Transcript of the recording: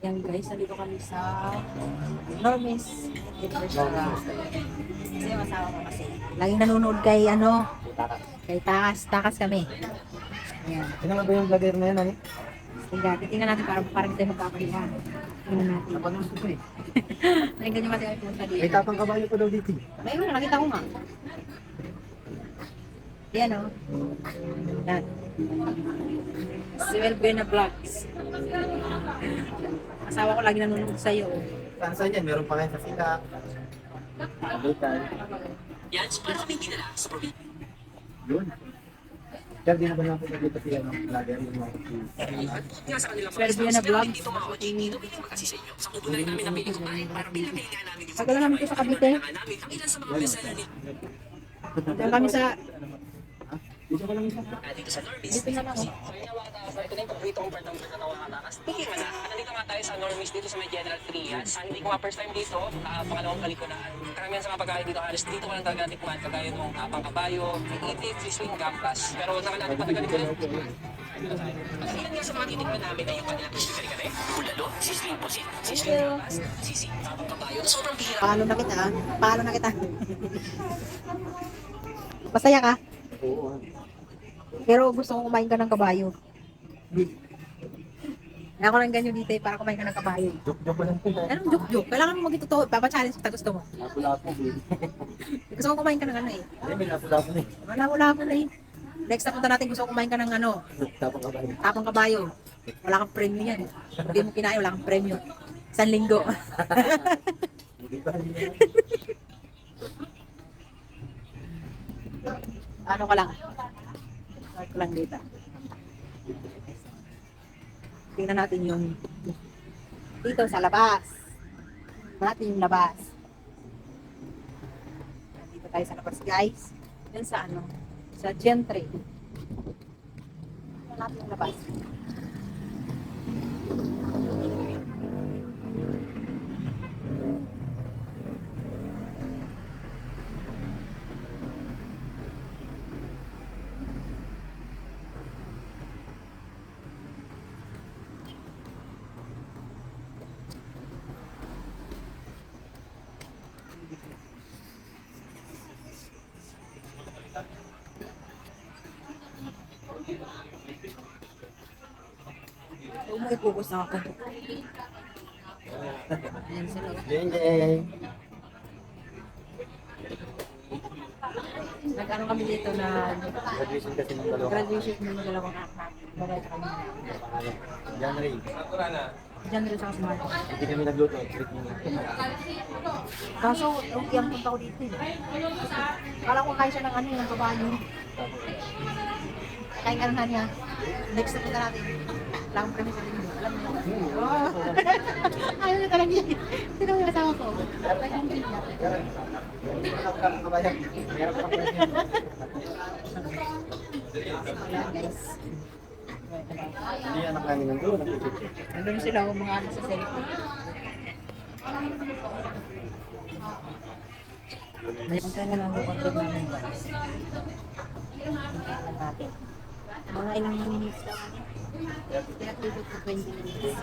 Yan guys, nandito kami sa Normis Restaurant. Kasi yung asawa ko kasi. Laging nanonood kay ano, kay Takas. Takas kami. Ayan. Nga ba yung vlogger na yan, ani? Tingnan, tingnan natin para parang tayo magkakalihan. Tingnan natin. Napanood ko eh. Pakinggan nyo kasi ang punta May dito. tapang kabayo pa daw dito. eh. Mayroon na, nakita ko nga. Yan o. Yan. Siwel Buena Vlogs. Asawa ko lagi nanonood sa'yo. Saan saan yan? Meron pa kayo sa sila. Bukan. Yun. Kaya di na ba natin dito si ano, vlogger yung mga Siwel Buena Vlogs. Tagal na namin ito sa Cavite. Diyan kami sa... Dito ka lang isa. Dito na lang. Ito na yung paborito kong part ng Tanawa Katakas. Speaking mo na, nandito nga tayo sa Normis dito sa may General Trias. Ah, hindi ko nga first time dito, ah, pangalawang balik ko na. Karamihan sa mga pagkain dito, halos dito ko lang talaga natikman, kagaya nung tapang kabayo, itik, fishwing, gampas. Pero nakalala pa tagal dito. Ang ilan nga sa mga titikman namin ay yung kanilang fishwing kare-kare, bulalo, sisling pusit, sisling gampas, sisig, tapang kabayo. Na sobrang bihira. Paano na kita? Paano na kita? Masaya ka? Oo. Pero gusto ko kumain ka ng kabayo. Kaya ako lang ganyan dito eh, para kumain ka ng kabayo. Joke-joke lang. Anong joke-joke? Kailangan mo totoo. Papa-challenge kita gusto mo. Lapo-lapo. eh. Gusto ko kumain ka ng ano eh. Eh, may lapo-lapo na eh. Ko na eh. Next na punta natin gusto ko kumain ka ng ano, Tapang kabayo. tapang kabayo. Wala kang premyo yan. Hindi mo kinain, wala kang premyo. Isang linggo. Hindi? Hindi ano ko lang. Ko lang dito. Tingnan natin yung dito sa labas. Natin yung labas. Dito tayo sa labas guys. Yan sa ano, sa gentry. Tingnan natin yung labas. Huwag mo i-focus na ako. Ayan sila. Jeng, jeng. Nag-ano kami dito na Graduation kasi ng dalawa. graduation ng dalawang sa kanya. Pangalan. January. Rin sa smart. Hindi kami nagluto. Kaso, yung iyang punta ko dito eh. Kala ko kaya siya ng ano, ng kabayo. Kain ka na niya. Next na punta natin. Akong premise sa linggo. Alam mo yun. Na talaga yun. Sino yung asawa ko? Pa yan. Ayan guys. Hindi anak namin nandun. Nandun sila ang mga ano sa cellphone. May punta na lang ang control namin guys. Punta na natin. Mga ilang minutes. Kaya tutok ko 20 minutes.